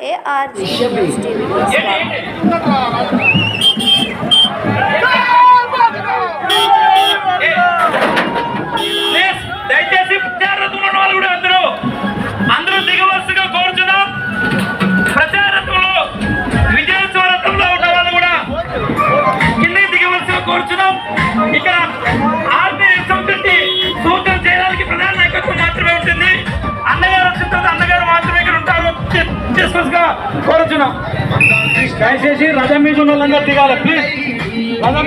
ARG డిస్కస్గా కోరుచున్నాం. దయచేసి రథం మీద ఉన్న వాళ్ళందరూ దిగాలి ప్లీజ్ రథం